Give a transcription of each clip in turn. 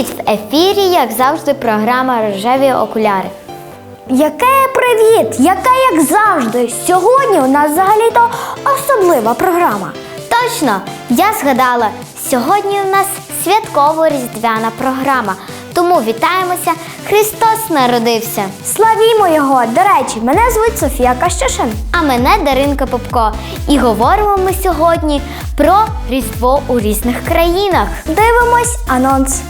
Привіт-привіт! В ефірі, як завжди, програма Рожеві окуляри. Яке привіт! Яке як завжди! Сьогодні у нас взагалі-то особлива програма. Точно, я згадала, сьогодні у нас святково-різдвяна програма. Тому вітаємося! Христос народився! Славімо його! До речі, мене звуть Софія Кащишин. А мене Даринка Попко. І говоримо ми сьогодні про Різдво у різних країнах. Дивимось анонс.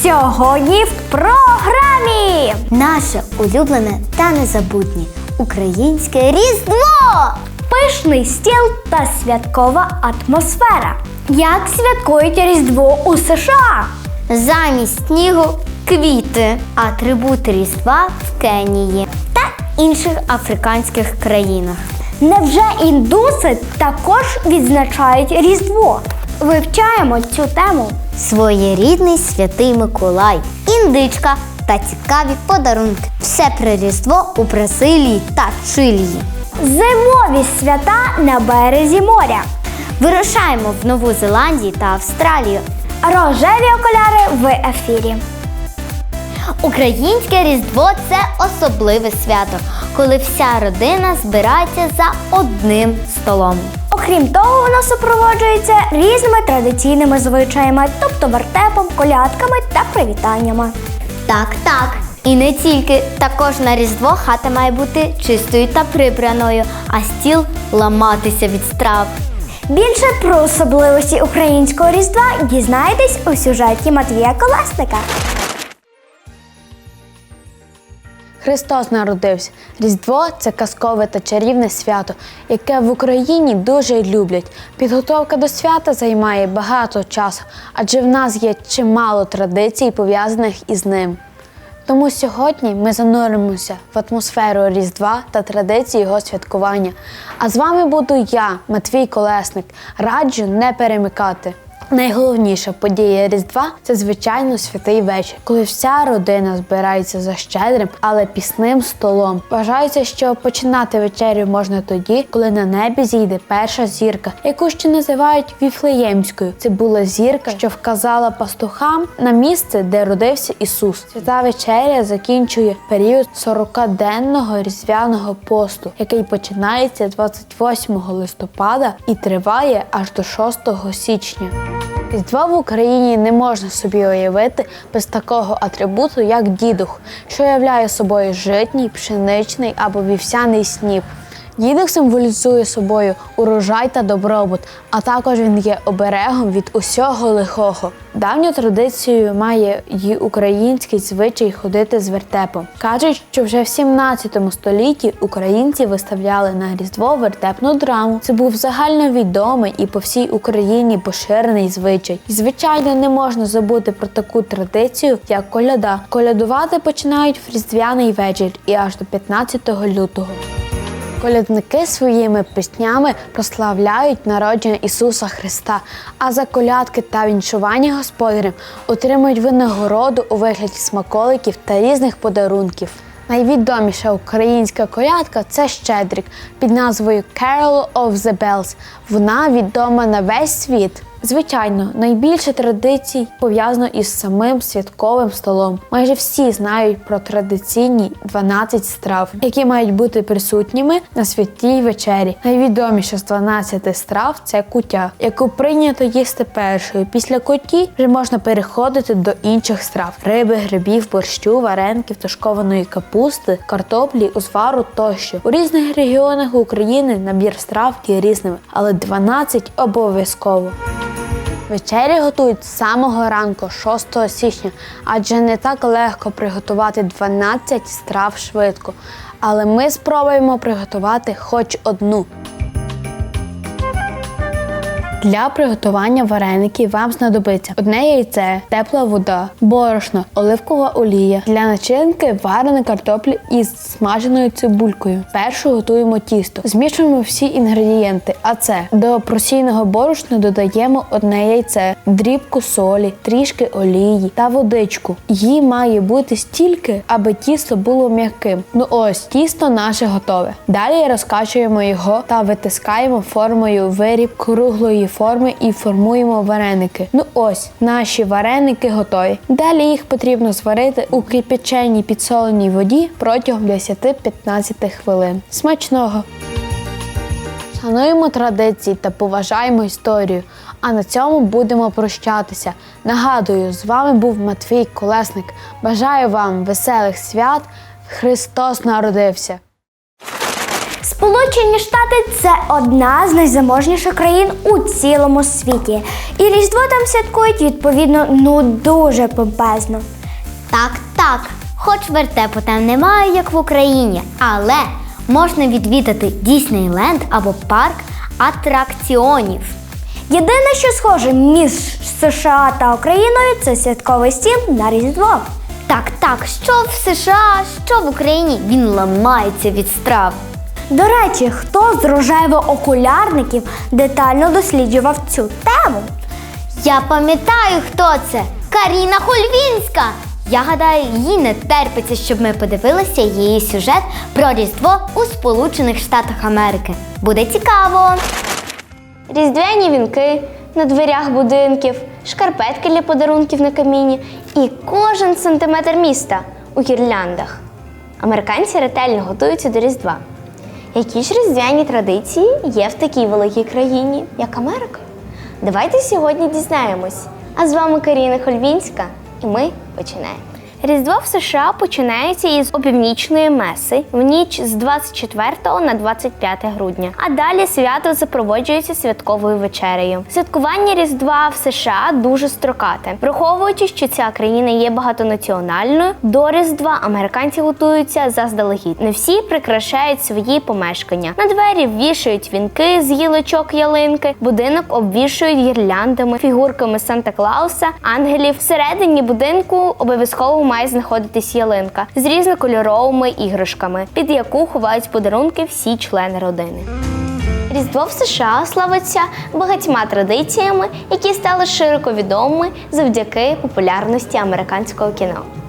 Сьогодні в програмі. Наше улюблене та незабутнє українське Різдво! Пишний стіл та святкова атмосфера. Як святкують Різдво у США? Замість снігу квіти, атрибути Різдва в Кенії та інших африканських країнах. Невже індуси також відзначають Різдво? Вивчаємо цю тему. Своєрідний святий Миколай, індичка та цікаві подарунки. Все про Різдво у Бразилії та Чилії. Зимові свята на березі моря. Вирушаємо в Нову Зеландію та Австралію. Рожеві окуляри в ефірі. Українське Різдво це особливе свято, коли вся родина збирається за одним столом. Окрім того, воно супроводжується різними традиційними звичаями, тобто вертепом, колядками та привітаннями. Так, так. І не тільки також на Різдво хата має бути чистою та прибраною, а стіл ламатися від страв. Більше про особливості українського різдва дізнаєтесь у сюжеті Матвія Колесника. Христос народився. Різдво це казкове та чарівне свято, яке в Україні дуже люблять. Підготовка до свята займає багато часу, адже в нас є чимало традицій, пов'язаних із ним. Тому сьогодні ми зануримося в атмосферу Різдва та традиції його святкування. А з вами буду я, Матвій Колесник. Раджу не перемикати. Найголовніша подія Різдва це звичайно святий вечір, коли вся родина збирається за щедрим, але пісним столом. Вважається, що починати вечерю можна тоді, коли на небі зійде перша зірка, яку ще називають Віфлеємською. Це була зірка, що вказала пастухам на місце, де родився Ісус. Свята вечеря закінчує період 40-денного різдвяного посту, який починається 28 листопада і триває аж до 6 січня. Різдво в Україні не можна собі уявити без такого атрибуту, як дідух, що являє собою житній, пшеничний або вівсяний сніп. Дідух символізує собою урожай та добробут, а також він є оберегом від усього лихого. Давню традицію має й український звичай ходити з вертепом. Кажуть, що вже в 17 столітті українці виставляли на Різдво вертепну драму. Це був загальновідомий і по всій Україні поширений звичай. І, звичайно, не можна забути про таку традицію, як коляда. Колядувати починають в різдвяний вечір і аж до 15 лютого. Колядники своїми піснями прославляють народження Ісуса Христа, а за колядки та віншування господарям отримують винагороду у вигляді смаколиків та різних подарунків. Найвідоміша українська колядка це Щедрик під назвою Carol of the Bells. Вона відома на весь світ. Звичайно, найбільше традицій пов'язано із самим святковим столом. Майже всі знають про традиційні 12 страв, які мають бути присутніми на святій вечері. Найвідоміша з 12 страв це куття, яку прийнято їсти першою. Після куті вже можна переходити до інших страв: риби, грибів, борщу, варенків, тушкованої капусти, картоплі, узвару тощо. У різних регіонах України набір страв є різними, але 12 обов'язково. Вечері готують з самого ранку, 6 січня, адже не так легко приготувати 12 страв швидко. Але ми спробуємо приготувати хоч одну. Для приготування вареників вам знадобиться одне яйце, тепла вода, борошно, оливкова олія. Для начинки варена картопля із смаженою цибулькою. Першу готуємо тісто. Змішуємо всі інгредієнти, а це до просійного борошна додаємо одне яйце, дрібку солі, трішки олії та водичку. Її має бути стільки, аби тісто було м'яким. Ну ось тісто наше готове. Далі розкачуємо його та витискаємо формою виріб круглої форми і формуємо вареники. Ну ось, наші вареники готові. Далі їх потрібно зварити у кипяченій підсоленій воді протягом 10-15 хвилин. Смачного! Шануємо традиції та поважаємо історію. А на цьому будемо прощатися. Нагадую, з вами був Матвій Колесник. Бажаю вам веселих свят. Христос народився! Сполучені Штати це одна з найзаможніших країн у цілому світі. І Різдво там святкують відповідно ну дуже помпезно. Так, так, хоч вертепу там немає, як в Україні, але можна відвідати Діснейленд або парк атракціонів. Єдине, що схоже між США та Україною, це святковий стіл на Різдво. Так, так, що в США, що в Україні, він ламається від страв. До речі, хто з рожево-окулярників детально досліджував цю тему? Я пам'ятаю, хто це. Каріна Хольвінська. Я гадаю, їй не терпиться, щоб ми подивилися її сюжет про Різдво у Сполучених Штатах Америки. Буде цікаво. Різдвяні вінки на дверях будинків, шкарпетки для подарунків на каміні і кожен сантиметр міста у гірляндах. Американці ретельно готуються до Різдва. Які ж різдвяні традиції є в такій великій країні, як Америка? Давайте сьогодні дізнаємось. А з вами Каріна Хольвінська, і ми починаємо. Різдво в США починається із опівнічної меси в ніч з 24 на 25 грудня. А далі свято запроводжується святковою вечерею. Святкування Різдва в США дуже строкате, враховуючи, що ця країна є багатонаціональною. До Різдва американці готуються заздалегідь. Не всі прикрашають свої помешкання. На двері вішають вінки з гілочок ялинки, будинок обвішують гірляндами, фігурками Санта Клауса, ангелів. Всередині будинку обов'язково має знаходитись ялинка з різнокольоровими іграшками, під яку ховають подарунки всі члени родини. Різдво в США славиться багатьма традиціями, які стали широко відомими завдяки популярності американського кіно.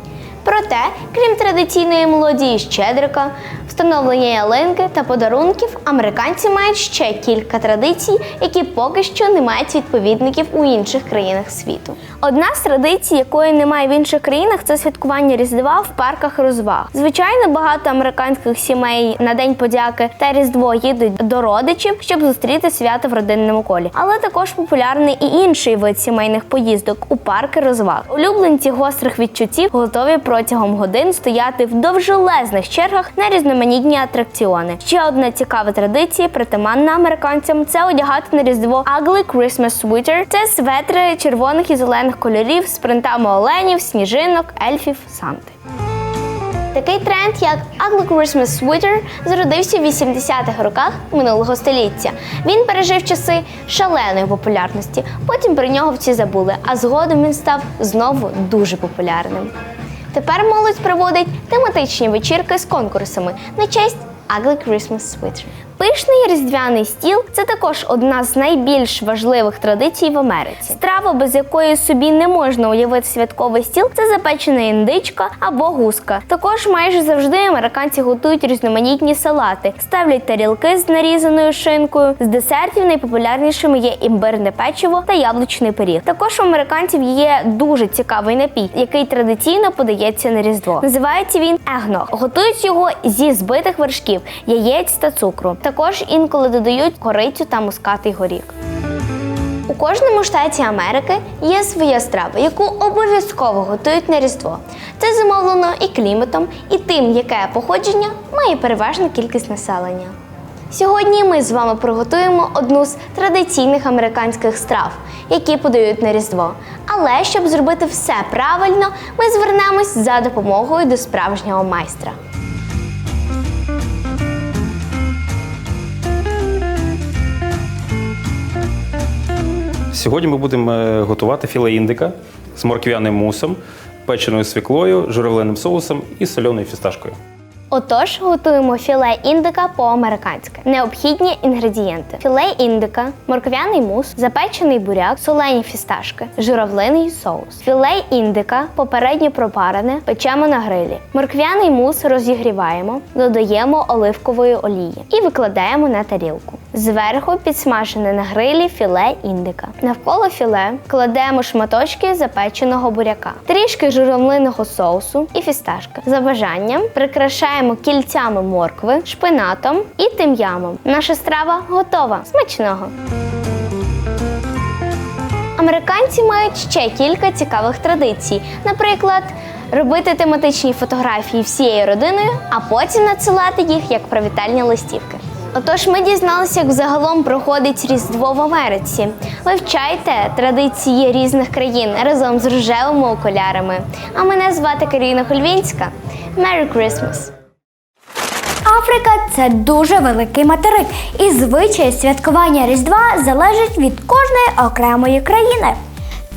Проте, крім традиційної мелодії щедрика, встановлення ялинки та подарунків, американці мають ще кілька традицій, які поки що не мають відповідників у інших країнах світу. Одна з традицій, якої немає в інших країнах, це святкування Різдва в парках розваг. Звичайно, багато американських сімей на День подяки та Різдво їдуть до родичів, щоб зустріти свято в родинному колі. Але також популярний і інший вид сімейних поїздок у парки розваг. Улюбленці гострих відчуттів готові протягом годин стояти в довжелезних чергах на різноманітні атракціони. Ще одна цікава традиція, притаманна американцям, це одягати на різдво Ugly Christmas Sweater. Це светри червоних і зелених кольорів з принтами оленів, сніжинок, ельфів, санти. Такий тренд, як Ugly Christmas Sweater, зародився в 80-х роках минулого століття. Він пережив часи шаленої популярності. Потім про нього всі забули, а згодом він став знову дуже популярним. Тепер молодь проводить тематичні вечірки з конкурсами на честь Ugly Christmas Sweater. Пишний різдвяний стіл це також одна з найбільш важливих традицій в Америці. Страва, без якої собі не можна уявити святковий стіл, це запечена індичка або гуска. Також майже завжди американці готують різноманітні салати, ставлять тарілки з нарізаною шинкою. З десертів найпопулярнішими є імбирне печиво та яблучний пиріг. Також у американців є дуже цікавий напій, який традиційно подається на різдво. Називається він егног. Готують його зі збитих вершків, яєць та цукру. Також інколи додають корицю та мускатий горіх. У кожному штаті Америки є своя страва, яку обов'язково готують на Різдво. Це зумовлено і кліматом, і тим, яке походження має переважна кількість населення. Сьогодні ми з вами приготуємо одну з традиційних американських страв, які подають на Різдво. Але щоб зробити все правильно, ми звернемось за допомогою до справжнього майстра. Сьогодні ми будемо е, готувати філе індика з морквяним мусом, печеною свіклою, журавленим соусом і соленою фісташкою. Отож, готуємо філе індика по-американськи. Необхідні інгредієнти: філе індика, морквяний мус, запечений буряк, солені фісташки, журавлиний соус. Філе індика попередньо пропарене, печемо на грилі. Морквяний мус розігріваємо, додаємо оливкової олії і викладаємо на тарілку. Зверху підсмажене на грилі філе індика. Навколо філе кладемо шматочки запеченого буряка, трішки журавлиного соусу і фісташки. За бажанням прикрашаємо кільцями моркви, шпинатом і тим'ямом. Наша страва готова. Смачного! Американці мають ще кілька цікавих традицій. Наприклад, робити тематичні фотографії всією родиною, а потім надсилати їх як привітальні листівки. Отож, ми дізналися, як загалом проходить Різдво в Америці. Вивчайте традиції різних країн разом з рожевими окулярами. А мене звати Каріна Хольвінська. Merry Christmas! Африка це дуже великий материк, і звичай святкування Різдва залежить від кожної окремої країни.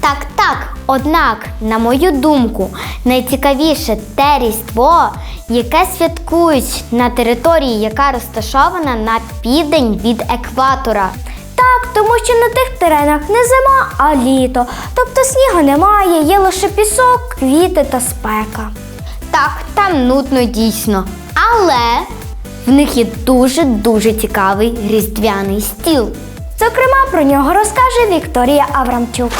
Так, так. Однак, на мою думку, найцікавіше те різдво, яке святкують на території, яка розташована на південь від екватора. Так, тому що на тих теренах не зима, а літо. Тобто снігу немає, є лише пісок, квіти та спека. Так, там нудно дійсно. Але в них є дуже-дуже цікавий різдвяний стіл. Зокрема, про нього розкаже Вікторія Аврамчук.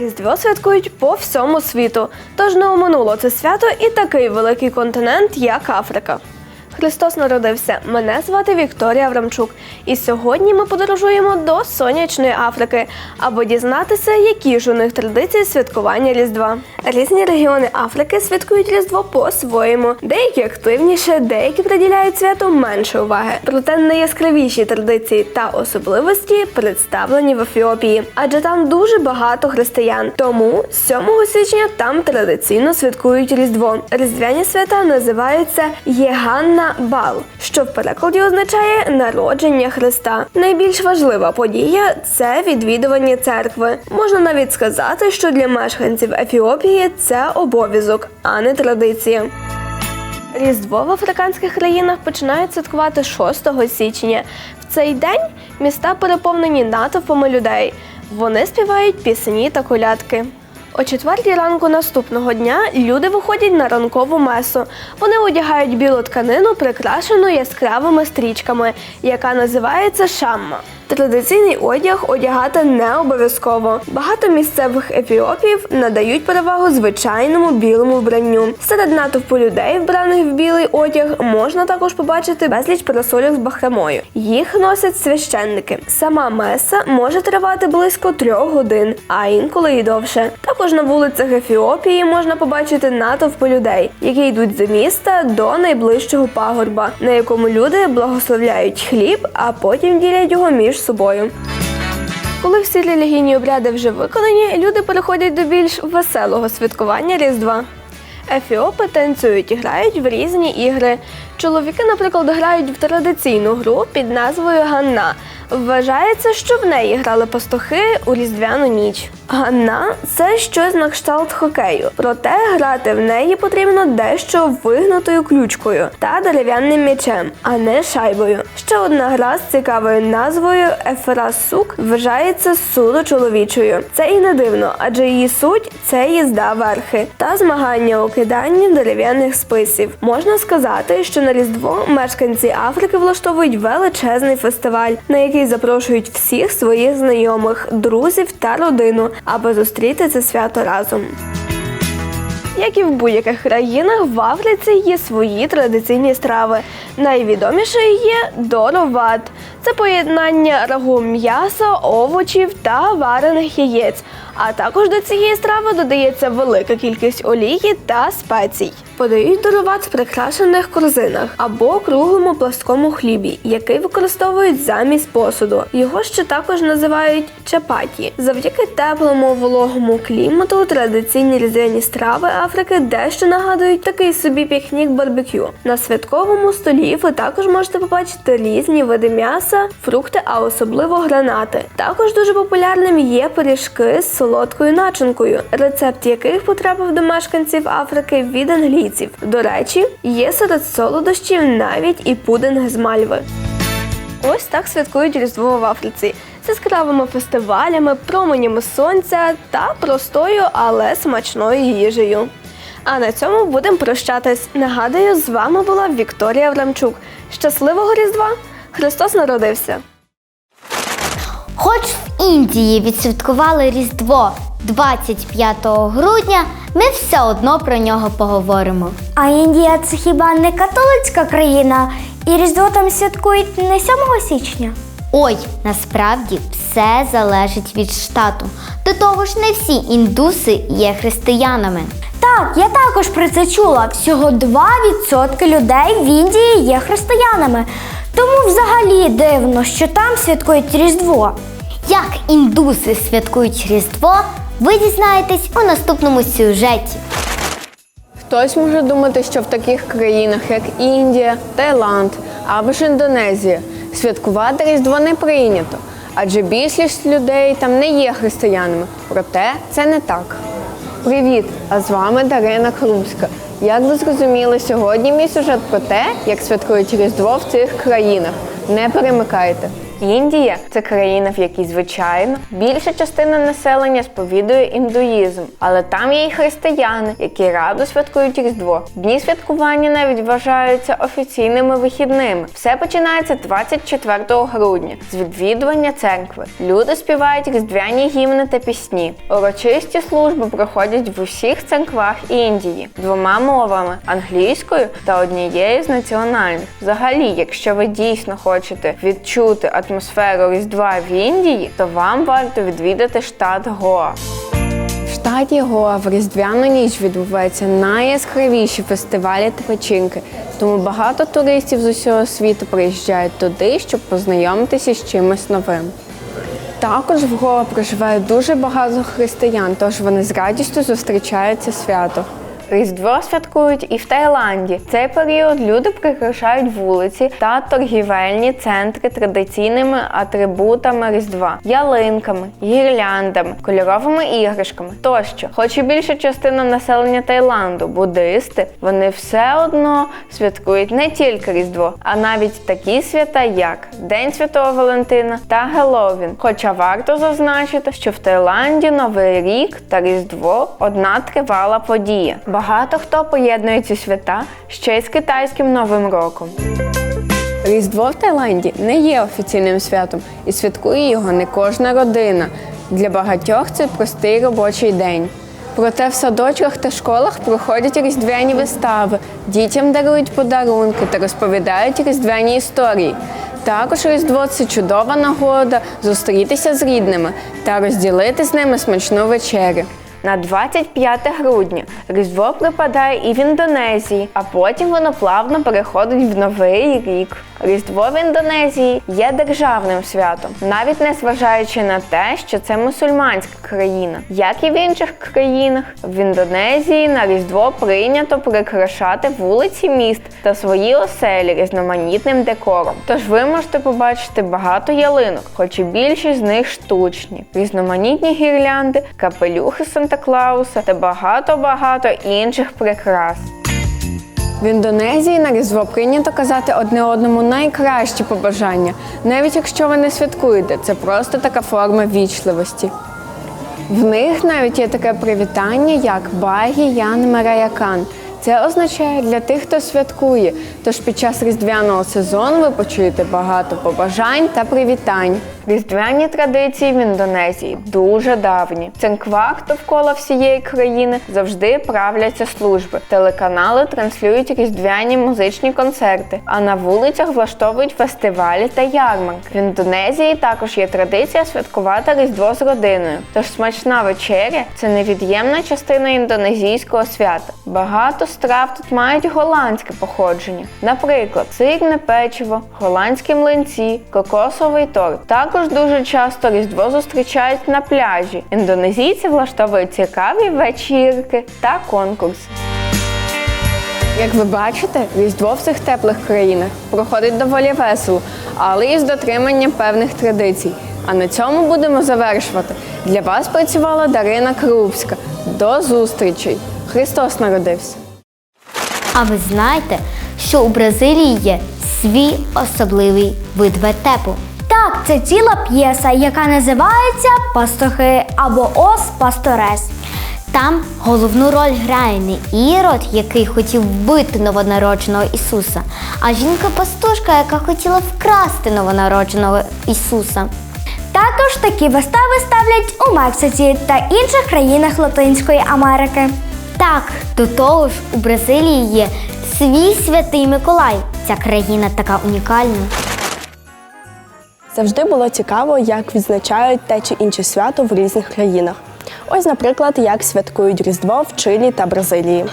Різдво святкують по всьому світу, тож не оминуло це свято і такий великий континент, як Африка. Христос народився. Мене звати Вікторія Аврамчук, і сьогодні ми подорожуємо до сонячної Африки, аби дізнатися, які ж у них традиції святкування Різдва. Різні регіони Африки святкують Різдво по-своєму. Деякі активніше, деякі приділяють святу менше уваги. Проте найяскравіші традиції та особливості представлені в Ефіопії, адже там дуже багато християн. Тому 7 січня там традиційно святкують Різдво. Різдвяні свята називаються Єганна Бал, що в перекладі означає народження Христа. Найбільш важлива подія це відвідування церкви. Можна навіть сказати, що для мешканців Ефіопії це обов'язок, а не традиція. Різдво в африканських країнах починають святкувати 6 січня. В цей день міста переповнені натовпами людей. Вони співають пісні та колядки. О четвертій ранку наступного дня люди виходять на ранкову месу. Вони одягають білу тканину, прикрашену яскравими стрічками, яка називається шамма. Традиційний одяг одягати не обов'язково. Багато місцевих ефіопів надають перевагу звичайному білому вбранню. Серед натовпу людей, вбраних в білий одяг, можна також побачити безліч парасольок з бахромою. Їх носять священники. Сама меса може тривати близько трьох годин, а інколи і довше. Також на вулицях Ефіопії можна побачити натовпи людей, які йдуть з міста до найближчого пагорба, на якому люди благословляють хліб, а потім ділять його між собою. Коли всі релігійні обряди вже виконані, люди переходять до більш веселого святкування Різдва. Ефіопи танцюють і грають в різні ігри. Чоловіки, наприклад, грають в традиційну гру під назвою Ганна. Вважається, що в неї грали пастухи у різдвяну ніч. Ганна це щось на кшталт хокею, проте грати в неї потрібно дещо вигнутою ключкою та дерев'яним м'ячем, а не шайбою. Ще одна гра з цікавою назвою Еферасук вважається суто чоловічою. Це і не дивно, адже її суть це їзда верхи та змагання у киданні дерев'яних списів. Можна сказати, що на Різдво мешканці Африки влаштовують величезний фестиваль, на який запрошують всіх своїх знайомих, друзів та родину, аби зустріти це свято разом. Як і в будь-яких країнах, в Африці є свої традиційні страви. Найвідомішою є дороват. Це поєднання рагу м'яса, овочів та варених яєць. А також до цієї страви додається велика кількість олії та спецій. Подають дороват в прикрашених корзинах або круглому пласкому хлібі, який використовують замість посуду. Його ще також називають чапаті. Завдяки теплому вологому клімату традиційні різдвяні страви Африки дещо нагадують такий собі пікнік барбекю. На святковому столі ви також можете побачити різні види м'яса, фрукти, а особливо гранати. Також дуже популярним є пиріжки з солодкою начинкою, рецепт яких потрапив до мешканців Африки від англійців. До речі, є серед солодощів навіть і пудинг з мальви. Ось так святкують Різдво в Африці з яскравими фестивалями, променями сонця та простою, але смачною їжею. А на цьому будемо прощатись. Нагадую, з вами була Вікторія Врамчук. Щасливого Різдва! Христос народився! Індії відсвяткували Різдво 25 грудня, ми все одно про нього поговоримо. А Індія це хіба не католицька країна? І Різдво там святкують не 7 січня? Ой, насправді все залежить від штату. До того ж, не всі індуси є християнами. Так, я також про це чула. Всього 2% людей в Індії є християнами. Тому взагалі дивно, що там святкують Різдво. Як індуси святкують Різдво, ви дізнаєтесь у наступному сюжеті. Хтось може думати, що в таких країнах, як Індія, Таїланд або ж Індонезія, святкувати Різдво не прийнято, адже більшість людей там не є християнами. Проте це не так. Привіт! А з вами Дарина Крумська. Як ви зрозуміли, сьогодні мій сюжет про те, як святкують Різдво в цих країнах. Не перемикайте. Індія це країна, в якій, звичайно, більша частина населення сповідує індуїзм, але там є й християни, які радо святкують Різдво. Дні святкування навіть вважаються офіційними вихідними. Все починається 24 грудня з відвідування церкви. Люди співають різдвяні гімни та пісні. Урочисті служби проходять в усіх церквах Індії двома мовами англійською та однією з національних. Взагалі, якщо ви дійсно хочете відчути атмосферу Різдва в Індії, то вам варто відвідати штат Гоа. В штаті Гоа в Різдвяну ніч відбуваються найяскравіші фестивалі та вечірки, тому багато туристів з усього світу приїжджають туди, щоб познайомитися з чимось новим. Також в Гоа проживає дуже багато християн, тож вони з радістю зустрічають це свято. Різдво святкують і в Таїланді. В цей період люди прикрашають вулиці та торгівельні центри традиційними атрибутами Різдва, ялинками, гірляндами, кольоровими іграшками тощо. Хоч і більша частина населення Таїланду буддисти, вони все одно святкують не тільки Різдво, а навіть такі свята, як День Святого Валентина та Геловін. Хоча варто зазначити, що в Таїланді Новий рік та Різдво одна тривала подія. Багато хто поєднує ці свята ще й з китайським новим роком. Різдво в Таїланді не є офіційним святом і святкує його не кожна родина. Для багатьох це простий робочий день. Проте в садочках та школах проходять різдвяні вистави, дітям дарують подарунки та розповідають різдвяні історії. Також Різдво це чудова нагода зустрітися з рідними та розділити з ними смачну вечерю. На 25 грудня Різдво припадає і в Індонезії, а потім воно плавно переходить в Новий рік. Різдво в Індонезії є державним святом, навіть не зважаючи на те, що це мусульманська країна. Як і в інших країнах, в Індонезії на Різдво прийнято прикрашати вулиці міст та свої оселі різноманітним декором. Тож ви можете побачити багато ялинок, хоч і більшість з них штучні, різноманітні гірлянди, капелюхи Санта-Клауса та багато-багато інших прикрас. В Індонезії на Різдво прийнято казати одне одному найкращі побажання, навіть якщо ви не святкуєте, це просто така форма вічливості. В них навіть є таке привітання, як Багі Ян Мераякан. Це означає для тих, хто святкує. Тож під час різдвяного сезону ви почуєте багато побажань та привітань. Різдвяні традиції в Індонезії дуже давні. В церквах довкола всієї країни завжди правляться служби. Телеканали транслюють різдвяні музичні концерти, а на вулицях влаштовують фестивалі та ярмарки. В Індонезії також є традиція святкувати Різдво з родиною. Тож смачна вечеря це невід'ємна частина індонезійського свята. Багато страв тут мають голландське походження, наприклад, сирне печиво, голландські млинці, кокосовий торт. Також дуже часто Різдво зустрічають на пляжі. Індонезійці влаштовують цікаві вечірки та конкурси. Як ви бачите, Різдво в цих теплих країнах проходить доволі весело, але із дотриманням певних традицій. А на цьому будемо завершувати. Для вас працювала Дарина Крупська. До зустрічей! Христос народився! А ви знаєте, що у Бразилії є свій особливий вид вертепу? Це ціла п'єса, яка називається Пастухи або Ос Пасторес. Там головну роль грає не Ірод, який хотів вбити новонародженого Ісуса, а жінка-пастушка, яка хотіла вкрасти новонародженого Ісуса. Також такі вистави ставлять у Мексиці та інших країнах Латинської Америки. Так, до того ж, у Бразилії є свій святий Миколай. Ця країна така унікальна. Завжди було цікаво, як відзначають те чи інше свято в різних країнах. Ось, наприклад, як святкують Різдво в Чилі та Бразилії.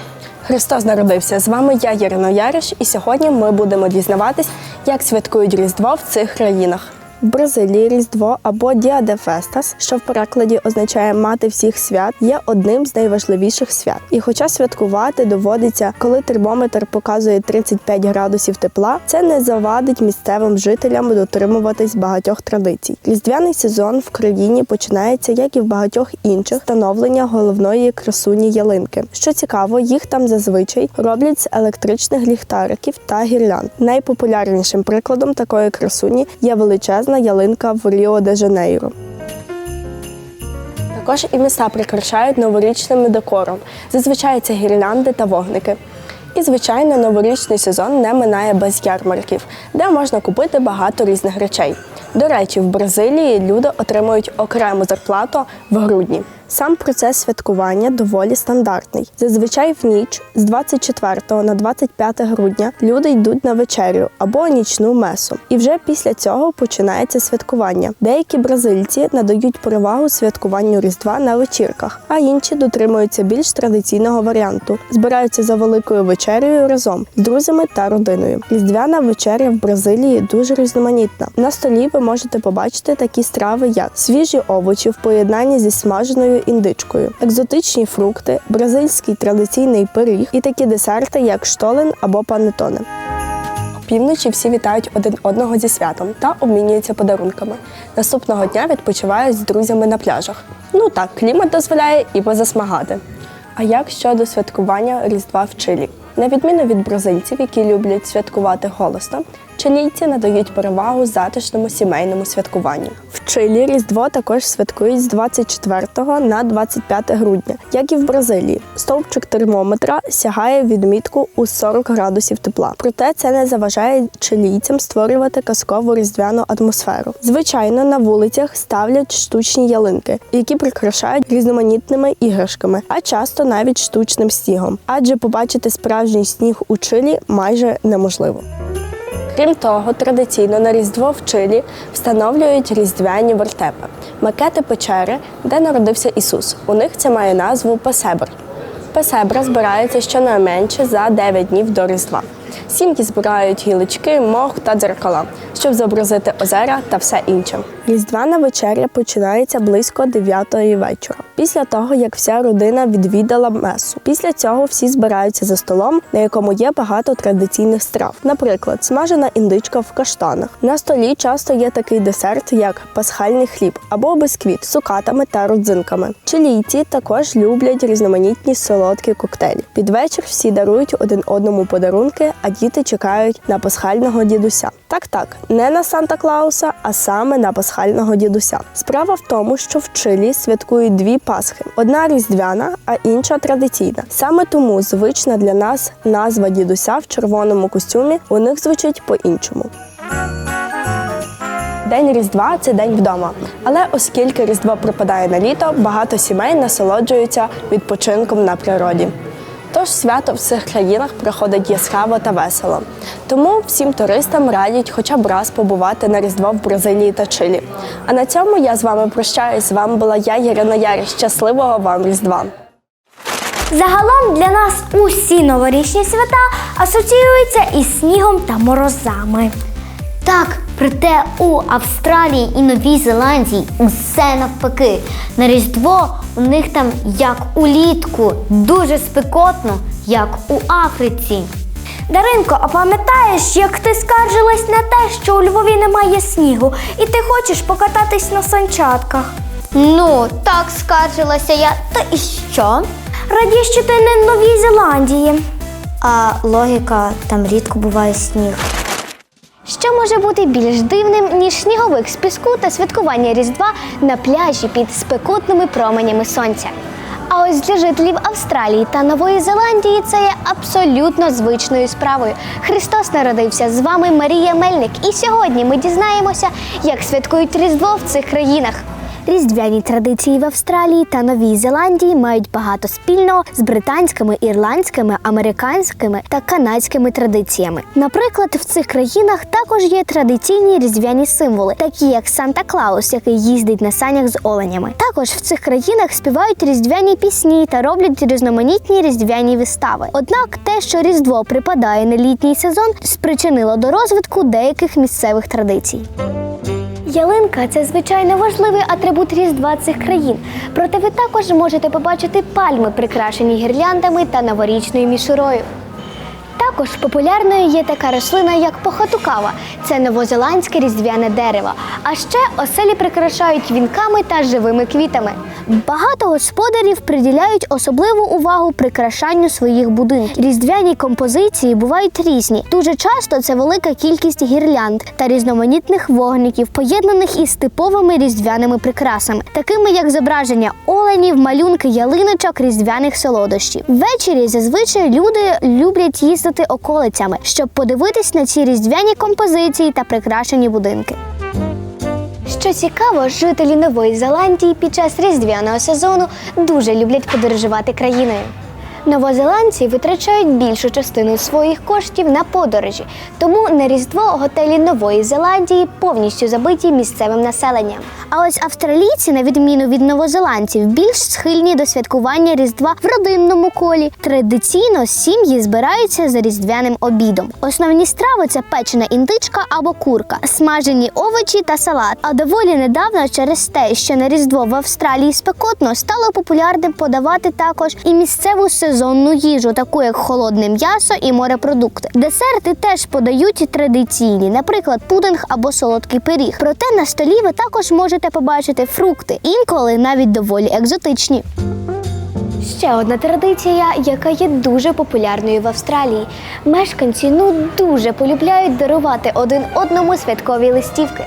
Христос народився. З вами я, Ярина Яриш, і сьогодні ми будемо дізнаватись, як святкують Різдво в цих країнах. Бразилії Різдво або de що в перекладі означає мати всіх свят, є одним з найважливіших свят. І хоча святкувати доводиться, коли термометр показує 35 градусів тепла, це не завадить місцевим жителям дотримуватись багатьох традицій. Різдвяний сезон в країні починається, як і в багатьох інших, встановлення головної красуні ялинки. Що цікаво, їх там зазвичай роблять з електричних ліхтариків та гірлянд. Найпопулярнішим прикладом такої красуні є величезна ялинка в Ріо де Жанейро. Також і міста прикрашають новорічним декором. Зазвичай це гірлянди та вогники. І, звичайно, новорічний сезон не минає без ярмарків, де можна купити багато різних речей. До речі, в Бразилії люди отримують окрему зарплату в грудні. Сам процес святкування доволі стандартний. Зазвичай в ніч з 24 на 25 грудня люди йдуть на вечерю або нічну месу. І вже після цього починається святкування. Деякі бразильці надають перевагу святкуванню Різдва на вечірках, а інші дотримуються більш традиційного варіанту. Збираються за великою вечерею разом з друзями та родиною. Різдвяна вечеря в Бразилії дуже різноманітна. На столі ви можете побачити такі страви, як свіжі овочі в поєднанні зі смаженою індичкою, екзотичні фрукти, бразильський традиційний пиріг і такі десерти, як штолен або панетоне. Півночі всі вітають один одного зі святом та обмінюються подарунками. Наступного дня відпочивають з друзями на пляжах. Ну так, клімат дозволяє і позасмагати. А як щодо святкування Різдва в Чилі? На відміну від бразильців, які люблять святкувати голосно, чилійці надають перевагу затишному сімейному святкуванню. В Чилі Різдво також святкують з 24 на 25 грудня, як і в Бразилії. Стовпчик термометра сягає відмітку у 40 градусів тепла. Проте це не заважає чилійцям створювати казкову різдвяну атмосферу. Звичайно, на вулицях ставлять штучні ялинки, які прикрашають різноманітними іграшками, а часто навіть штучним снігом. Адже побачити справжній сніг у Чилі майже неможливо. Крім того, традиційно на Різдво в Чилі встановлюють різдвяні вертепи, макети печери, де народився Ісус. У них це має назву Песебр. Песебра збирається щонайменше за 9 днів до Різдва. Сім'ї збирають гілочки, мох та дзеркала, щоб зобразити озера та все інше. Різдвяна вечеря починається близько 9 вечора. Після того, як вся родина відвідала месу. Після цього всі збираються за столом, на якому є багато традиційних страв. Наприклад, смажена індичка в каштанах. На столі часто є такий десерт, як пасхальний хліб або бисквіт з цукатами та родзинками. Чилійці також люблять різноманітні солодкі коктейлі. Під вечір всі дарують один одному подарунки, а діти чекають на пасхального дідуся. Так, так, не на Санта Клауса, а саме на пасхального дідуся. Справа в тому, що в Чилі святкують дві Пасхи: одна різдвяна, а інша традиційна. Саме тому звична для нас назва дідуся в червоному костюмі у них звучить по-іншому. День Різдва це день вдома. Але оскільки Різдво припадає на літо, багато сімей насолоджуються відпочинком на природі. Тож свято в цих країнах проходить яскраво та весело. Тому всім туристам радять хоча б раз побувати на Різдво в Бразилії та Чилі. А на цьому я з вами прощаюсь. З вами була я, Ірина Ярі. Щасливого вам Різдва! Загалом для нас усі новорічні свята асоціюються із снігом та морозами. Так, проте у Австралії і Новій Зеландії усе навпаки. На Різдво у них там як улітку, дуже спекотно, як у Африці. Даринко, а пам'ятаєш, як ти скаржилась на те, що у Львові немає снігу, і ти хочеш покататись на санчатках? Ну, так скаржилася я. Та і що? Раді, що ти не в Новій Зеландії. А логіка, там рідко буває сніг. Що може бути більш дивним, ніж сніговик з піску та святкування Різдва на пляжі під спекотними променями сонця? А ось для жителів Австралії та Нової Зеландії це є абсолютно звичною справою. Христос народився з вами Марія Мельник, і сьогодні ми дізнаємося, як святкують Різдво в цих країнах. Різдвяні традиції в Австралії та Новій Зеландії мають багато спільного з британськими, ірландськими, американськими та канадськими традиціями. Наприклад, в цих країнах також є традиційні різдвяні символи, такі як Санта Клаус, який їздить на санях з оленями. Також в цих країнах співають різдвяні пісні та роблять різноманітні різдвяні вистави. Однак те, що Різдво припадає на літній сезон, спричинило до розвитку деяких місцевих традицій. Ялинка це звичайно важливий атрибут Різдва цих країн. Проте ви також можете побачити пальми, прикрашені гірляндами та новорічною мішурою. Також популярною є така рослина, як похотукава. Це новозеландське різдвяне дерево. А ще оселі прикрашають вінками та живими квітами. Багато господарів приділяють особливу увагу прикрашанню своїх будинків. Різдвяні композиції бувають різні. Дуже часто це велика кількість гірлянд та різноманітних вогників, поєднаних із типовими різдвяними прикрасами, такими як зображення оленів, малюнки ялиночок, різдвяних солодощів. Ввечері зазвичай люди люблять їздити околицями, щоб подивитись на ці різдвяні композиції та прикрашені будинки. Що цікаво, жителі Нової Зеландії під час різдвяного сезону дуже люблять подорожувати країною. Новозеландці витрачають більшу частину своїх коштів на подорожі, тому на Різдво готелі Нової Зеландії повністю забиті місцевим населенням. А ось австралійці, на відміну від новозеландців, більш схильні до святкування Різдва в родинному колі. Традиційно сім'ї збираються за різдвяним обідом. Основні страви це печена індичка або курка, смажені овочі та салат. А доволі недавно через те, що на Різдво в Австралії спекотно, стало популярним подавати також і місцеву сезонну їжу, таку як холодне м'ясо і морепродукти. Десерти теж подають традиційні, наприклад, пудинг або солодкий пиріг. Проте на столі ви також можете побачити фрукти, інколи навіть доволі екзотичні. Ще одна традиція, яка є дуже популярною в Австралії. Мешканці ну дуже полюбляють дарувати один одному святкові листівки.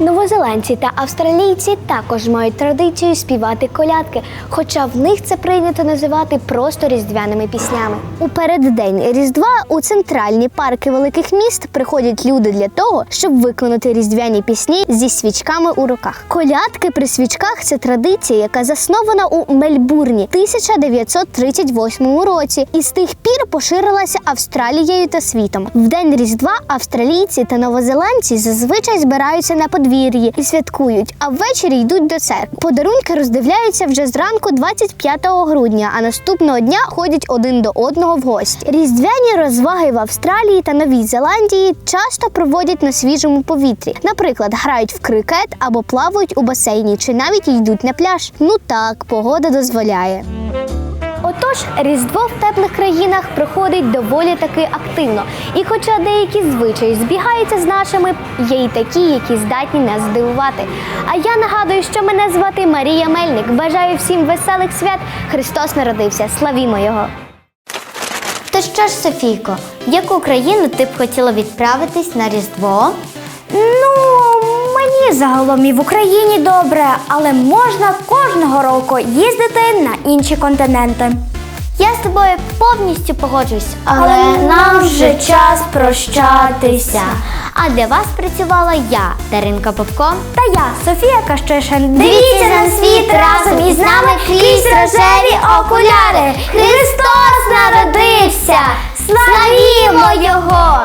Новозеландці та австралійці також мають традицію співати колядки, хоча в них це прийнято називати просто різдвяними піснями. У переддень Різдва у центральні парки великих міст приходять люди для того, щоб виконати різдвяні пісні зі свічками у руках. Колядки при свічках це традиція, яка заснована у Мельбурні 1938 році, і з тих пір поширилася Австралією та світом. В день Різдва австралійці та новозеландці зазвичай збираються на подвір'ї і святкують, а ввечері йдуть до церкви. Подарунки роздивляються вже зранку 25 грудня, а наступного дня ходять один до одного в гості. Різдвяні розваги в Австралії та Новій Зеландії часто проводять на свіжому повітрі. Наприклад, грають в крикет або плавають у басейні, чи навіть йдуть на пляж. Ну так, погода дозволяє. Отож, Різдво в теплих країнах проходить доволі таки активно. І хоча деякі звичаї збігаються з нашими, є й такі, які здатні нас здивувати. А я нагадую, що мене звати Марія Мельник. Бажаю всім веселих свят. Христос народився. Славімо його! То що ж, Софійко, в яку країну ти б хотіла відправитись на Різдво? Ну, мені загалом і в Україні добре, але можна кожного року їздити на інші континенти. Я з тобою повністю погоджуюсь, але, Але нам вже час прощатися. А для вас працювала я, Даринка Попко. Та я, Софія Кащишин. Дивіться на світ разом із нами крізь рожеві окуляри. Христос народився! Славімо Його!